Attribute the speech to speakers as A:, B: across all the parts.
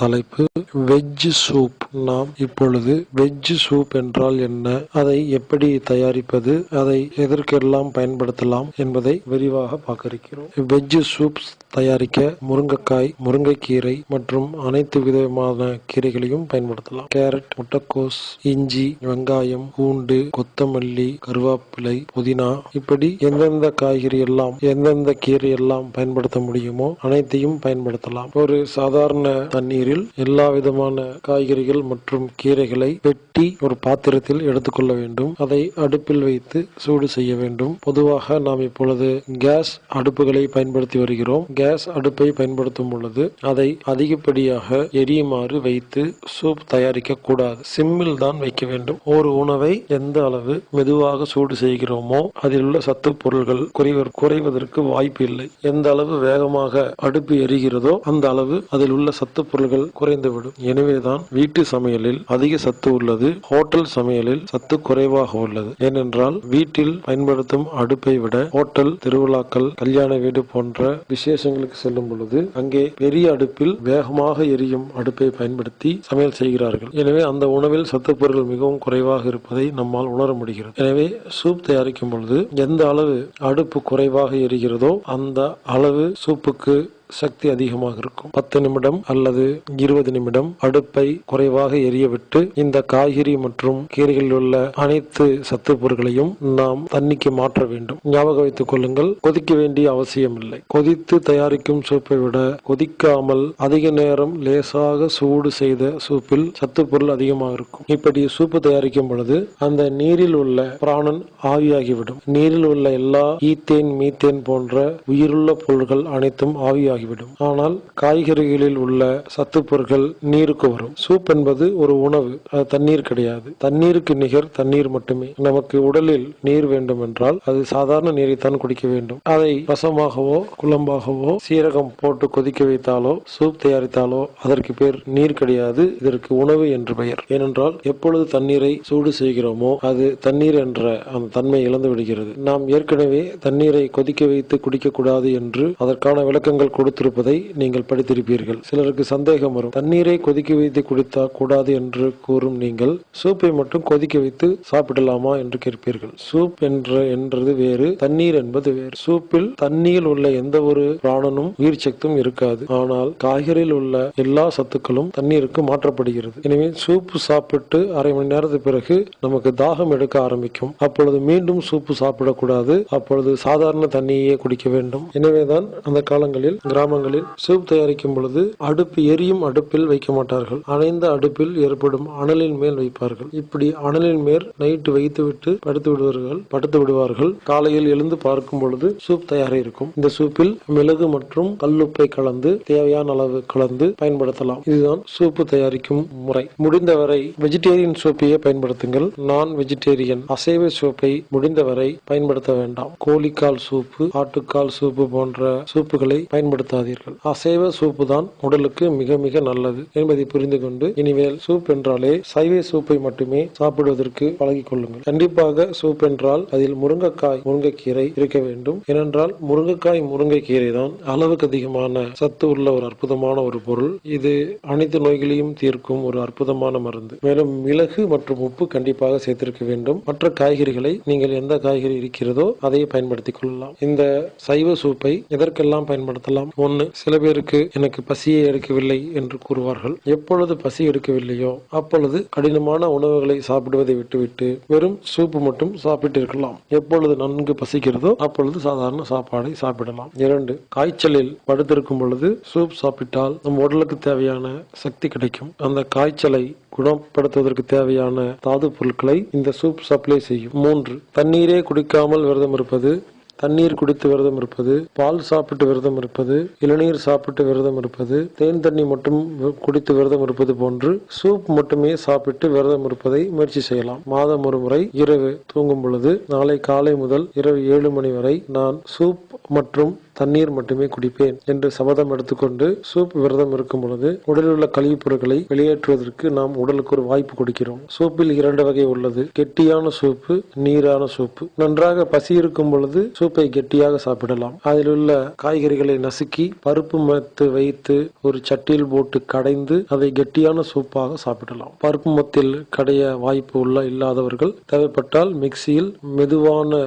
A: தலைப்பு veg soup. நாம் இப்பொழுது வெஜ் சூப் என்றால் என்ன? அதை எப்படி தயாரிப்பது? அதை எதற்கெல்லாம் பயன்படுத்தலாம் என்பதை விரிவாக பார்க்க இருக்கிறோம் வெஜ் சூப் தயாரிக்க முருங்கைக்காய் முருங்கைக்கீரை மற்றும் அனைத்து விதமான கீரைகளையும் பயன்படுத்தலாம். கேரட் முட்டைக்கோஸ் இஞ்சி வெங்காயம் பூண்டு கொத்தமல்லி கருவேப்பிலை புதினா இப்படி எந்தெந்த காய்கறி எல்லாம் எந்தெந்த கீரை எல்லாம் பயன்படுத்த முடியுமோ அனைத்தையும் பயன்படுத்தலாம். ஒரு சாதாரண தண்ணீர் நீரில் எல்லா விதமான காய்கறிகள் மற்றும் கீரைகளை வெட்டி ஒரு பாத்திரத்தில் எடுத்துக்கொள்ள வேண்டும். அதை அடுப்பில் வைத்து சூடு செய்ய வேண்டும். பொதுவாக நாம் இப்பொழுது கேஸ் அடுப்புகளை பயன்படுத்தி வருகிறோம். கேஸ் அடுப்பை பயன்படுத்தும் பொழுது அதை அதிகப்படியாக எரியுமாறு வைத்து சூப் தயாரிக்க கூடாது. சிம்மில் தான் வைக்க வேண்டும். ஒரு உணவை எந்த அளவு மெதுவாக சூடு செய்கிறோமோ அதில் உள்ள சத்து பொருள்கள் குறைவர் குறைவதற்கு வாய்ப்பு இல்லை. எந்த அளவு வேகமாக அடுப்பு எரிகிறதோ அந்த அளவு அதில் உள்ள சத்து பொருள்கள் குறைந்துவிடும். எனவேதான் வீட்டு சமையலில் அதிக சத்து உள்ளது. ஹோட்டல் சமையலில் சத்து குறைவாக உள்ளது. ஏனென்றால் வீட்டில் பயன்படுத்தும் அடுப்பை விட ஹோட்டல் திருவிழாக்கள் கல்யாண வீடு போன்ற விசேஷங்களுக்கு செல்லும் பொழுது அங்கே பெரிய அடுப்பில் வேகமாக எரியும் அடுப்பை பயன்படுத்தி சமையல் செய்கிறார்கள். எனவே அந்த உணவில் சத்து பொருட்கள் மிகவும் குறைவாக இருப்பதை நம்மால் உணர முடிகிறது. எனவே சூப் தயாரிக்கும் பொழுது எந்த அளவு அடுப்பு குறைவாக எரிகிறதோ அந்த அளவு சூப்புக்கு சக்தி அதிகமாக இருக்கும். பத்து நிமிடம் அல்லது இருபது நிமிடம் அடுப்பை குறைவாக எரியவிட்டு இந்த காய்கறி மற்றும் கீரைகளில் உள்ள அனைத்து சத்து பொருட்களையும் நாம் தண்ணிக்கு மாற்ற வேண்டும். ஞாபகம் வைத்துக் கொள்ளுங்கள் கொதிக்க வேண்டிய அவசியம் இல்லை கொதித்து தயாரிக்கும் சூப்பை விட கொதிக்காமல் அதிக நேரம் லேசாக சூடு செய்த சூப்பில் சத்து பொருள் அதிகமாக இருக்கும். இப்படி சூப்பு தயாரிக்கும் பொழுது அந்த நீரில் உள்ள பிராணன் ஆவியாகிவிடும். நீரில் உள்ள எல்லா ஈத்தேன் மீத்தேன் போன்ற உயிருள்ள பொருள்கள் அனைத்தும் ஆகிவிடும். ஆனால் காய்கறிகளில் உள்ள சத்து பொருட்கள் நீருக்கு வரும். சூப் என்பது ஒரு உணவு அது தண்ணீர் கிடையாது. தண்ணீருக்கு நிகர் தண்ணீர் மட்டுமே. நமக்கு உடலில் நீர் வேண்டும் என்றால் அது சாதாரண நீரைத்தான் குடிக்க வேண்டும். அதை ரசமாகவோ குழம்பாகவோ சீரகம் போட்டு கொதிக்க வைத்தாலோ சூப் தயாரித்தாலோ அதற்கு பேர் நீர் கிடையாது. இதற்கு உணவு என்று பெயர். ஏனென்றால் எப்பொழுது தண்ணீரை சூடு செய்கிறோமோ அது தண்ணீர் என்ற அந்த தன்மை இழந்து விடுகிறது. நாம் ஏற்கனவே தண்ணீரை கொதிக்க வைத்து குடிக்கக்கூடாது என்று அதற்கான விளக்கங்கள் கொடுத்திருப்பதை நீங்கள் படித்திருப்பீர்கள். சிலருக்கு சந்தேகம் வரும். தண்ணீரை கொதிக்க வைத்து குடித்தா கூடாது என்று கூறும் நீங்கள் சூப்பை மட்டும் கொதிக்க வைத்து சாப்பிடலாமா என்று கேட்பீர்கள். சூப் என்ற என்றது வேறு தண்ணீர் என்பது வேறு. சூப்பில் தண்ணீரில் உள்ள எந்த ஒரு பிராணனும் உயிர் சக்தும் இருக்காது. ஆனால் காய்கறியில் உள்ள எல்லா சத்துக்களும் தண்ணீருக்கு மாற்றப்படுகிறது. எனவே சூப்பு சாப்பிட்டு அரை மணி நேரத்துக்கு பிறகு நமக்கு தாகம் எடுக்க ஆரம்பிக்கும். அப்பொழுது மீண்டும் சூப்பு சாப்பிடக்கூடாது. அப்பொழுது சாதாரண தண்ணியே குடிக்க வேண்டும். எனவேதான் அந்த காலங்களில் கிராமங்களில் சூப் தயாரிக்கும் பொழுது அடுப்பு எரியும் அடுப்பில் வைக்க மாட்டார்கள். அணைந்த அடுப்பில் ஏற்படும் அனலின் மேல் வைப்பார்கள். இப்படி அனலின் மேல் நைட்டு வைத்துவிட்டு படுத்து விடுவார்கள் படுத்து விடுவார்கள். காலையில் எழுந்து பார்க்கும் பொழுது சூப் தயாராக இருக்கும். இந்த சூப்பில் மிளகு மற்றும் கல்லுப்பை கலந்து தேவையான அளவு கலந்து பயன்படுத்தலாம். இதுதான் சூப்பு தயாரிக்கும் முறை. முடிந்தவரை வெஜிடேரியன் சூப்பையே பயன்படுத்துங்கள். நான் வெஜிடேரியன் அசைவ சூப்பை முடிந்தவரை பயன்படுத்த வேண்டாம். கோழிக்கால் சூப்பு ஆட்டுக்கால் சூப்பு போன்ற சூப்புகளை பயன்படுத்த பயன்படுத்தாதீர்கள் அசைவ சூப்பு தான் உடலுக்கு மிக மிக நல்லது என்பதை புரிந்து கொண்டு இனிமேல் சூப் என்றாலே சைவ சூப்பை மட்டுமே சாப்பிடுவதற்கு பழகிக் கொள்ளுங்கள். கண்டிப்பாக சூப் என்றால் அதில் முருங்கைக்காய் முருங்கைக்கீரை இருக்க வேண்டும். ஏனென்றால் முருங்கைக்காய் முருங்கைக்கீரை தான் அளவுக்கு அதிகமான சத்து உள்ள ஒரு அற்புதமான ஒரு பொருள். இது அனைத்து நோய்களையும் தீர்க்கும் ஒரு அற்புதமான மருந்து. மேலும் மிளகு மற்றும் உப்பு கண்டிப்பாக சேர்த்திருக்க வேண்டும். மற்ற காய்கறிகளை நீங்கள் எந்த காய்கறி இருக்கிறதோ அதை பயன்படுத்திக் கொள்ளலாம். இந்த சைவ சூப்பை எதற்கெல்லாம் பயன்படுத்தலாம்? ஒன்று சில பேருக்கு எனக்கு பசியே எடுக்கவில்லை என்று கூறுவார்கள். எப்பொழுது பசி எடுக்கவில்லையோ அப்பொழுது கடினமான உணவுகளை சாப்பிடுவதை விட்டுவிட்டு வெறும் சூப்பு மட்டும் சாப்பிட்டு இருக்கலாம். எப்பொழுது நன்கு பசிக்கிறதோ அப்பொழுது சாதாரண சாப்பாடை சாப்பிடலாம். இரண்டு காய்ச்சலில் படுத்திருக்கும் பொழுது சூப் சாப்பிட்டால் நம் உடலுக்கு தேவையான சக்தி கிடைக்கும். அந்த காய்ச்சலை குணப்படுத்துவதற்கு தேவையான தாது பொருட்களை இந்த சூப் சப்ளை செய்யும். மூன்று தண்ணீரே குடிக்காமல் விரதம் இருப்பது தண்ணீர் குடித்து விரதம் இருப்பது பால் சாப்பிட்டு விரதம் இருப்பது இளநீர் சாப்பிட்டு விரதம் இருப்பது தேன் தண்ணி மட்டும் குடித்து விரதம் இருப்பது போன்று சூப் மட்டுமே சாப்பிட்டு விரதம் இருப்பதை முயற்சி செய்யலாம். மாதம் ஒரு முறை இரவு தூங்கும் பொழுது நாளை காலை முதல் இரவு ஏழு மணி வரை நான் சூப் மற்றும் தண்ணீர் மட்டுமே குடிப்பேன் என்று சபதம் எடுத்துக்கொண்டு சூப் விரதம் இருக்கும் பொழுது உடலில் உள்ள கழிவுப் பொருட்களை வெளியேற்றுவதற்கு நாம் உடலுக்கு ஒரு வாய்ப்பு கொடுக்கிறோம். சூப்பில் இரண்டு வகை உள்ளது. கெட்டியான சூப்பு நீரான சூப்பு. நன்றாக பசி இருக்கும் பொழுது சூப்பை கெட்டியாக சாப்பிடலாம். அதில் உள்ள காய்கறிகளை நசுக்கி பருப்பு மத்து வைத்து ஒரு சட்டியில் போட்டு கடைந்து அதை கெட்டியான சூப்பாக சாப்பிடலாம். பருப்பு மத்தில் கடைய வாய்ப்பு உள்ள இல்லாதவர்கள் தேவைப்பட்டால் மிக்சியில் மெதுவான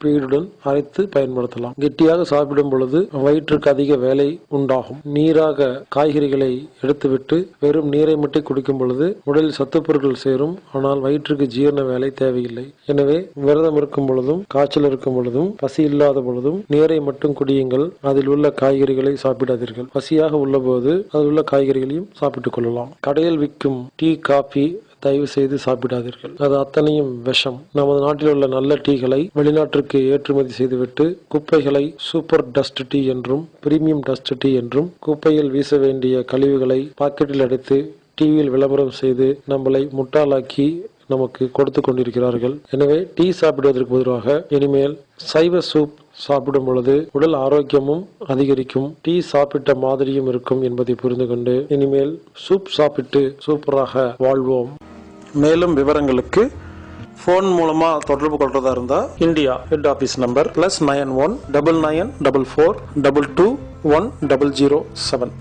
A: ஸ்பீடுடன் அரைத்து பயன்படுத்தலாம். கெட்டியாக சாப்பிடும் பொழுது வயிற்றுக்கு அதிக வேலை உண்டாகும். நீராக காய்கறிகளை எடுத்துவிட்டு வெறும் நீரை மட்டும் குடிக்கும் பொழுது உடலில் சத்துப்பொருட்கள் சேரும். ஆனால் வயிற்றுக்கு ஜீரண வேலை தேவையில்லை. எனவே விரதம் இருக்கும் பொழுதும் காய்ச்சல் இருக்கும் பொழுதும் பசி இல்லாத பொழுதும் நீரை மட்டும் குடியுங்கள். அதில் உள்ள காய்கறிகளை சாப்பிடாதீர்கள். பசியாக உள்ளபோது அதில் உள்ள காய்கறிகளையும் சாப்பிட்டுக் கொள்ளலாம். கடையில் விற்கும் டீ காபி தயவு செய்து சாப்பிடாதீர்கள். அது அத்தனையும் விஷம். நமது நாட்டில் உள்ள நல்ல டீகளை வெளிநாட்டிற்கு ஏற்றுமதி செய்துவிட்டு குப்பைகளை சூப்பர் டஸ்ட் டீ என்றும் பிரீமியம் டஸ்ட் டீ என்றும் குப்பையில் வீச வேண்டிய கழிவுகளை பாக்கெட்டில் அடைத்து டிவியில் விளம்பரம் செய்து நம்மளை முட்டாளாக்கி நமக்கு கொடுத்து கொண்டிருக்கிறார்கள். எனவே டீ சாப்பிடுவதற்கு பதிலாக இனிமேல் சைவ சூப் சாப்பிடும் பொழுது உடல் ஆரோக்கியமும் அதிகரிக்கும். டீ சாப்பிட்ட மாதிரியும் இருக்கும் என்பதை புரிந்து கொண்டு இனிமேல் சூப் சாப்பிட்டு சூப்பராக வாழ்வோம். மேலும் விவரங்களுக்கு ஃபோன் மூலமா தொடர்பு கொள்றதா இருந்தா India head office number plus nine one double nine double four double two one double zero seven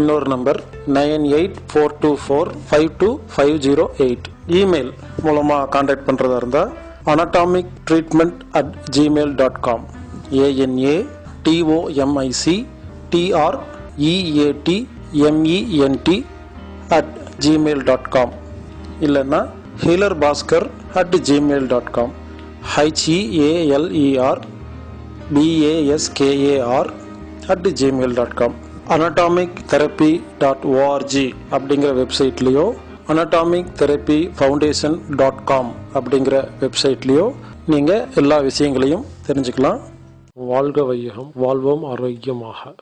A: இன்னொரு number nine eight four two four five two five zero eight email மூலமாக காண்டாக்ட் பண்ணுறதா இருந்தால் anatomic treatment at gmail dot com A N A T O M I C T R E A T M E N T at gmail dot com இல்லைன்னா healer Bhaskar at gmail dot com H E A L E R B A S K A R at gmail dot com anatomic therapy dot O R G அப்படிங்கிற வெப்சைட்லேயோ anatomic therapy foundation dot com அப்படிங்கிற வெப்சைட்லேயோ நீங்கள் எல்லா விஷயங்களையும் தெரிஞ்சுக்கலாம். வாழ்க வையகம் வாழ்வோம் ஆரோக்கியமாக.